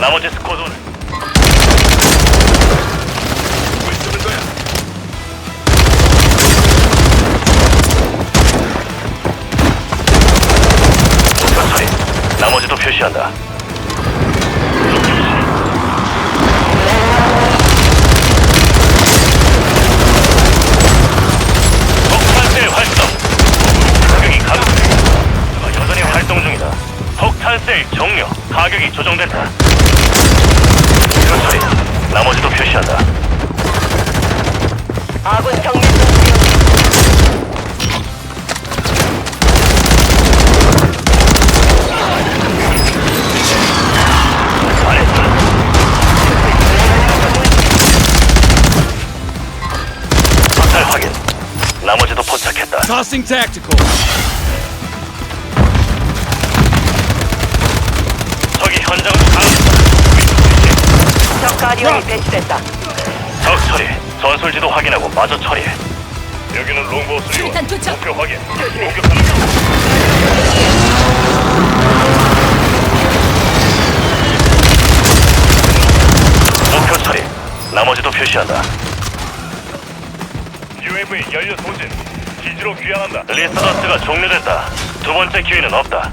나머지 스쿼드는 있는 거야. 목표 처리. 나머지도 표시한다. 셀 종료. 가격이 조정됐다. 목표 처리. 나머지도 표시한다. 아군 정밀. 잘했어. 포탈 확인. 나머지도 포착했다. Tossing tactical. 가디언이 배치됐다. 적 처리. 전술지도 확인하고 마저 처리해. 여기는 롱보 수리원. 일단 도착. 목표 확인. 조심해. 공격하는 목표 처리. 나머지도 표시한다. UAV 연료 소진. 기지로 귀환한다. 리스더스가 종료됐다. 두 번째 기회는 없다.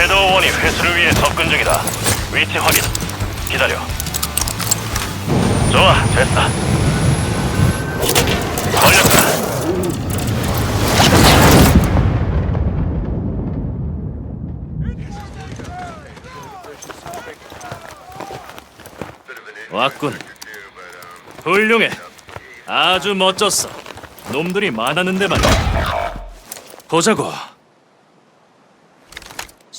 섀도우 원이 회수를 위해 접근 중이다. 위치 확인. 기다려. 좋아, 됐다. 걸렸다. 왔군. 훌륭해. 아주 멋졌어. 놈들이 많았는데 말이야. 보자고.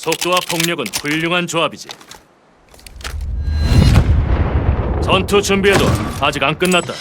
속도와 폭력은 훌륭한 조합이지. 전투 준비해도 아직 안 끝났다.